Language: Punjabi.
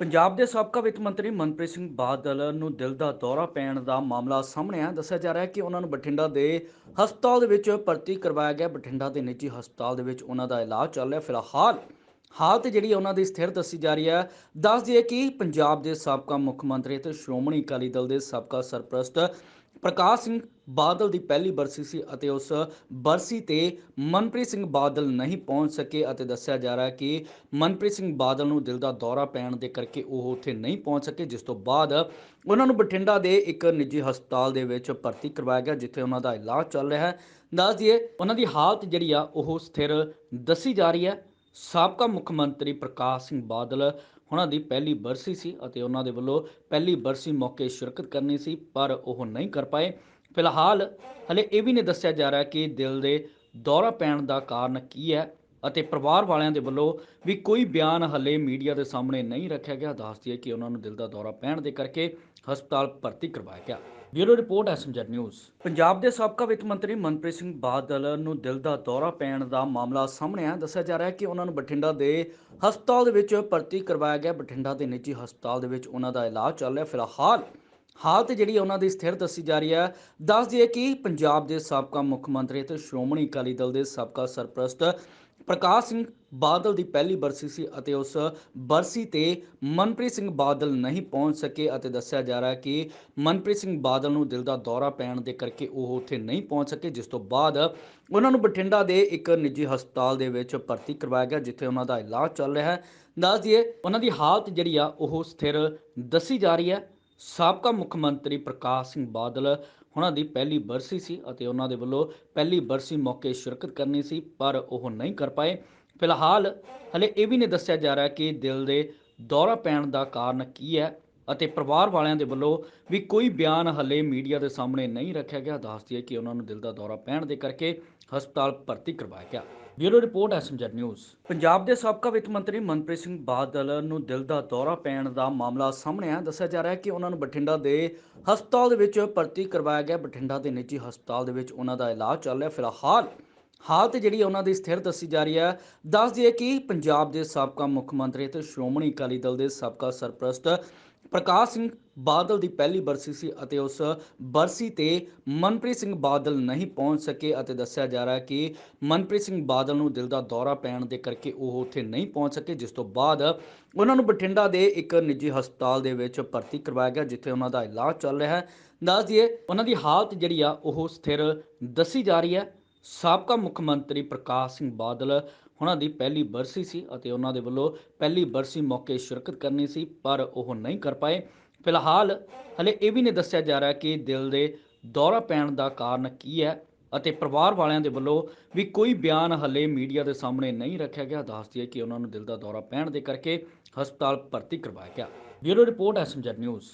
ਪੰਜਾਬ ਦੇ ਸਾਬਕਾ ਵਿੱਤ ਮੰਤਰੀ ਮਨਪ੍ਰੀਤ ਸਿੰਘ ਬਾਦਲ ਨੂੰ ਦਿਲ ਦਾ ਦੌਰਾ ਪੈਣ ਦਾ ਮਾਮਲਾ ਸਾਹਮਣੇ ਆਇਆ। ਦੱਸਿਆ ਜਾ ਰਿਹਾ ਹੈ ਕਿ ਉਹਨਾਂ ਨੂੰ ਬਠਿੰਡਾ ਦੇ ਹਸਪਤਾਲ ਦੇ ਵਿੱਚ ਭਰਤੀ ਕਰਵਾਇਆ ਗਿਆ। ਬਠਿੰਡਾ ਦੇ ਨਿੱਜੀ ਹਸਪਤਾਲ ਦੇ ਵਿੱਚ ਉਹਨਾਂ ਦਾ ਇਲਾਜ ਚੱਲ ਰਿਹਾ ਫਿਲਹਾਲ ਹਾਲਤ ਜਿਹੜੀ ਹੈ, ਉਹਨਾਂ ਦੀ ਸਥਿਰ ਦੱਸੀ ਜਾ ਰਹੀ ਹੈ। ਦੱਸ ਦਈਏ ਕਿ ਪੰਜਾਬ ਦੇ ਸਾਬਕਾ ਮੁੱਖ ਮੰਤਰੀ ਅਤੇ ਸ਼੍ਰੋਮਣੀ ਅਕਾਲੀ ਦਲ ਦੇ ਸਾਬਕਾ ਸਰਪ੍ਰਸਤ ਪ੍ਰਕਾਸ਼ ਸਿੰਘ ਬਾਦਲ ਦੀ ਪਹਿਲੀ ਬਰਸੀ ਸੀ ਅਤੇ ਉਸ ਬਰਸੀ ਤੇ ਮਨਪ੍ਰੀਤ ਸਿੰਘ ਬਾਦਲ ਨਹੀਂ ਪਹੁੰਚ ਸਕੇ ਅਤੇ ਦੱਸਿਆ ਜਾ ਰਿਹਾ ਕਿ ਮਨਪ੍ਰੀਤ ਸਿੰਘ ਬਾਦਲ ਨੂੰ ਦਿਲ ਦਾ ਦੌਰਾ ਪੈਣ ਦੇ ਕਰਕੇ ਉਹ ਉੱਥੇ ਨਹੀਂ ਪਹੁੰਚ ਸਕੇ, ਜਿਸ ਤੋਂ ਬਾਅਦ ਉਹਨਾਂ ਨੂੰ ਬਠਿੰਡਾ ਦੇ ਇੱਕ ਨਿੱਜੀ ਹਸਪਤਾਲ ਦੇ ਵਿੱਚ ਭਰਤੀ ਕਰਵਾਇਆ ਗਿਆ, ਜਿੱਥੇ ਉਹਨਾਂ ਦਾ ਇਲਾਜ ਚੱਲ ਰਿਹਾ ਹੈ। ਦੱਸ ਦਈਏ, ਉਹਨਾਂ ਦੀ ਹਾਲਤ ਜਿਹੜੀ ਆ, ਉਹ ਸਥਿਰ ਦੱਸੀ ਜਾ ਰਹੀ ਹੈ। ਸਾਬਕਾ ਮੁੱਖ ਮੰਤਰੀ ਪ੍ਰਕਾਸ਼ ਸਿੰਘ ਬਾਦਲ ਉਹਨਾਂ ਦੀ ਪਹਿਲੀ ਬਰਸੀ ਸੀ ਅਤੇ ਉਹਨਾਂ ਦੇ ਵੱਲੋਂ ਪਹਿਲੀ ਬਰਸੀ ਮੌਕੇ ਸ਼ਿਰਕਤ ਕਰਨੀ ਸੀ, ਪਰ ਉਹ ਨਹੀਂ ਕਰ ਪਾਏ। ਫਿਲਹਾਲ ਹਲੇ ਇਹ ਵੀ ਨਹੀਂ ਦੱਸਿਆ ਜਾ ਰਿਹਾ ਕਿ ਦਿਲ ਦੇ ਦੌਰਾ ਪੈਣ ਦਾ ਕਾਰਨ ਕੀ ਹੈ। ਅਤੇ ਪਰਿਵਾਰ ਵਾਲਿਆਂ ਦੇ ਵੱਲੋਂ ਵੀ ਕੋਈ ਬਿਆਨ ਹਲੇ ਮੀਡੀਆ ਦੇ ਸਾਹਮਣੇ ਨਹੀਂ ਰੱਖਿਆ ਗਿਆ। ਦੱਸਦੀ ਹੈ ਕਿ ਉਹਨਾਂ ਨੂੰ ਦਿਲ ਦਾ ਦੌਰਾ ਪੈਣ ਦੇ ਕਰਕੇ ਹਸਪਤਾਲ ਭਰਤੀ ਕਰਵਾਇਆ ਗਿਆ। Bureau report, S M Z news. Punjab ਦੇ ਸਾਬਕਾ ਵਿੱਤ ਮੰਤਰੀ ਮਨਪ੍ਰੀਤ ਸਿੰਘ ਬਾਦਲ ਨੂੰ ਦਿਲ ਦਾ ਦੌਰਾ ਪੈਣ ਦਾ ਮਾਮਲਾ ਸਾਹਮਣੇ ਆਇਆ। ਦੱਸਿਆ ਜਾ ਰਿਹਾ ਹੈ ਕਿ ਉਹਨਾਂ ਨੂੰ ਬਠਿੰਡਾ ਦੇ ਹਸਪਤਾਲ ਦੇ ਵਿੱਚ ਭਰਤੀ ਕਰਵਾਇਆ ਗਿਆ। ਬਠਿੰਡਾ ਦੇ ਨਿੱਜੀ ਹਸਪਤਾਲ ਦੇ ਵਿੱਚ ਉਹਨਾਂ ਦਾ ਇਲਾਜ ਚੱਲ ਰਿਹਾ। ਫਿਲਹਾਲ ਹਾਲਤ ਜਿਹੜੀ ਉਹਨਾਂ ਦੀ ਸਥਿਰ ਦੱਸੀ ਜਾ ਰਹੀ ਹੈ। ਦੱਸ ਦਈਏ ਕਿ ਪੰਜਾਬ ਦੇ ਸਾਬਕਾ ਮੁੱਖ ਮੰਤਰੀ ਅਤੇ ਸ਼੍ਰੋਮਣੀ ਅਕਾਲੀ ਦਲ ਦੇ ਸਾਬਕਾ ਸਰਪ੍ਰਸਤ ਪ੍ਰਕਾਸ਼ ਸਿੰਘ ਬਾਦਲ ਦੀ ਪਹਿਲੀ ਬਰਸੀ ਸੀ ਅਤੇ ਉਸ ਬਰਸੀ ਤੇ ਮਨਪ੍ਰੀਤ ਸਿੰਘ ਬਾਦਲ ਨਹੀਂ ਪਹੁੰਚ ਸਕੇ ਅਤੇ ਦੱਸਿਆ ਜਾ ਰਿਹਾ ਕਿ ਮਨਪ੍ਰੀਤ ਸਿੰਘ ਬਾਦਲ ਨੂੰ ਦਿਲ ਦਾ ਦੌਰਾ ਪੈਣ ਦੇ ਕਰਕੇ ਉਹ ਉੱਥੇ ਨਹੀਂ ਪਹੁੰਚ ਸਕੇ, ਜਿਸ ਤੋਂ ਬਾਅਦ ਉਹਨਾਂ ਨੂੰ ਬਠਿੰਡਾ ਦੇ ਇੱਕ ਨਿੱਜੀ ਹਸਪਤਾਲ ਦੇ ਵਿੱਚ ਭਰਤੀ ਕਰਵਾਇਆ ਗਿਆ, ਜਿੱਥੇ ਉਹਨਾਂ ਦਾ ਇਲਾਜ ਚੱਲ ਰਿਹਾ ਹੈ। ਦੱਸ ਦਈਏ, ਉਹਨਾਂ ਦੀ ਹਾਲਤ ਜਿਹੜੀ ਆ, ਉਹ ਸਥਿਰ ਦੱਸੀ ਜਾ ਰਹੀ ਹੈ। ਸਾਬਕਾ ਮੁੱਖ ਮੰਤਰੀ ਪ੍ਰਕਾਸ਼ ਸਿੰਘ ਬਾਦਲ ਉਹਨਾਂ ਦੀ ਪਹਿਲੀ ਬਰਸੀ ਸੀ ਅਤੇ ਉਹਨਾਂ ਦੇ ਵੱਲੋਂ ਪਹਿਲੀ ਬਰਸੀ ਮੌਕੇ ਸ਼ਿਰਕਤ ਕਰਨੀ ਸੀ, ਪਰ ਉਹ ਨਹੀਂ ਕਰ ਪਾਏ। ਫਿਲਹਾਲ ਹਲੇ ਇਹ ਵੀ ਨਹੀਂ ਦੱਸਿਆ ਜਾ ਰਿਹਾ ਕਿ ਦਿਲ ਦੇ ਦੌਰਾ ਪੈਣ ਦਾ ਕਾਰਨ ਕੀ ਹੈ। ਅਤੇ ਪਰਿਵਾਰ ਵਾਲਿਆਂ ਦੇ ਵੱਲੋਂ ਵੀ ਕੋਈ ਬਿਆਨ ਹਲੇ ਮੀਡੀਆ ਦੇ ਸਾਹਮਣੇ ਨਹੀਂ ਰੱਖਿਆ ਗਿਆ। ਦੱਸਦੀ ਹੈ ਕਿ ਉਹਨਾਂ ਨੂੰ ਦਿਲ ਦਾ ਦੌਰਾ ਪੈਣ ਦੇ ਕਰਕੇ ਹਸਪਤਾਲ ਭਰਤੀ ਕਰਵਾਇਆ ਗਿਆ। Bureau report S M Z news. Punjab ਦੇ ਸਾਬਕਾ ਵਿੱਤ ਮੰਤਰੀ ਮਨਪ੍ਰੀਤ ਸਿੰਘ ਬਾਦਲ ਨੂੰ ਦਿਲ ਦਾ ਦੌਰਾ ਪੈਣ ਦਾ ਮਾਮਲਾ ਸਾਹਮਣੇ ਆਇਆ। ਦੱਸਿਆ ਜਾ ਰਿਹਾ ਹੈ ਕਿ ਉਹਨਾਂ ਨੂੰ ਬਠਿੰਡਾ ਦੇ ਹਸਪਤਾਲ ਦੇ ਵਿੱਚ ਭਰਤੀ ਕਰਵਾਇਆ ਗਿਆ। ਬਠਿੰਡਾ ਦੇ ਨਿੱਜੀ ਹਸਪਤਾਲ ਦੇ ਵਿੱਚ ਉਹਨਾਂ ਦਾ ਇਲਾਜ ਚੱਲ ਰਿਹਾ ਫਿਲਹਾਲ ਹਾਲਤ ਜਿਹੜੀ ਹੈ ਉਹਨਾਂ ਦੀ ਸਥਿਰ ਦੱਸੀ ਜਾ ਰਹੀ ਹੈ, ਦੱਸ ਦਈਏ ਕਿ ਪੰਜਾਬ ਦੇ ਸਾਬਕਾ ਮੁੱਖ ਮੰਤਰੀ ਅਤੇ ਸ਼੍ਰੋਮਣੀ ਅਕਾਲੀ ਦਲ ਦੇ ਸਾਬਕਾ ਸਰਪ੍ਰਸਤ ਪ੍ਰਕਾਸ਼ ਸਿੰਘ ਬਾਦਲ ਦੀ ਪਹਿਲੀ ਬਰਸੀ ਸੀ ਅਤੇ ਉਸ ਬਰਸੀ ਤੇ ਮਨਪ੍ਰੀਤ ਸਿੰਘ ਬਾਦਲ ਨਹੀਂ ਪਹੁੰਚ ਸਕੇ ਅਤੇ ਦੱਸਿਆ ਜਾ ਰਿਹਾ ਕਿ ਮਨਪ੍ਰੀਤ ਸਿੰਘ ਬਾਦਲ ਨੂੰ ਦਿਲ ਦਾ ਦੌਰਾ ਪੈਣ ਦੇ ਕਰਕੇ ਉਹ ਉੱਥੇ ਨਹੀਂ ਪਹੁੰਚ ਸਕੇ, ਜਿਸ ਤੋਂ ਬਾਅਦ ਉਹਨਾਂ ਨੂੰ ਬਠਿੰਡਾ ਦੇ ਇੱਕ ਨਿੱਜੀ ਹਸਪਤਾਲ ਦੇ ਵਿੱਚ ਭਰਤੀ ਕਰਵਾਇਆ ਗਿਆ, ਜਿੱਥੇ ਉਹਨਾਂ ਦਾ ਇਲਾਜ ਚੱਲ ਰਿਹਾ ਹੈ। ਦੱਸ ਦਈਏ, ਉਹਨਾਂ ਦੀ ਹਾਲਤ ਜਿਹੜੀ ਆ, ਉਹ ਸਥਿਰ ਦੱਸੀ ਜਾ ਰਹੀ ਹੈ। ਸਾਬਕਾ ਮੁੱਖ ਮੰਤਰੀ ਪ੍ਰਕਾਸ਼ ਸਿੰਘ ਬਾਦਲ ਉਹਨਾਂ ਦੀ ਪਹਿਲੀ ਬਰਸੀ ਸੀ ਅਤੇ ਉਹਨਾਂ ਦੇ ਵੱਲੋਂ ਪਹਿਲੀ ਬਰਸੀ ਮੌਕੇ ਸ਼ਿਰਕਤ ਕਰਨੀ ਸੀ, ਪਰ ਉਹ ਨਹੀਂ ਕਰ ਪਾਏ। ਫਿਲਹਾਲ ਹਲੇ ਇਹ ਵੀ ਨਹੀਂ ਦੱਸਿਆ ਜਾ ਰਿਹਾ ਕਿ ਦਿਲ ਦੇ ਦੌਰਾ ਪੈਣ ਦਾ ਕਾਰਨ ਕੀ ਹੈ ਅਤੇ ਪਰਿਵਾਰ ਵਾਲਿਆਂ ਦੇ ਵੱਲੋਂ ਵੀ ਕੋਈ ਬਿਆਨ ਹਲੇ ਮੀਡੀਆ ਦੇ ਸਾਹਮਣੇ ਨਹੀਂ ਰੱਖਿਆ ਗਿਆ। ਦੱਸਦੀ ਹੈ ਕਿ ਉਹਨਾਂ ਨੂੰ ਦਿਲ ਦਾ ਦੌਰਾ ਪੈਣ ਦੇ ਕਰਕੇ ਹਸਪਤਾਲ ਭਰਤੀ ਕਰਵਾਇਆ ਗਿਆ। Bureau report S M Z news.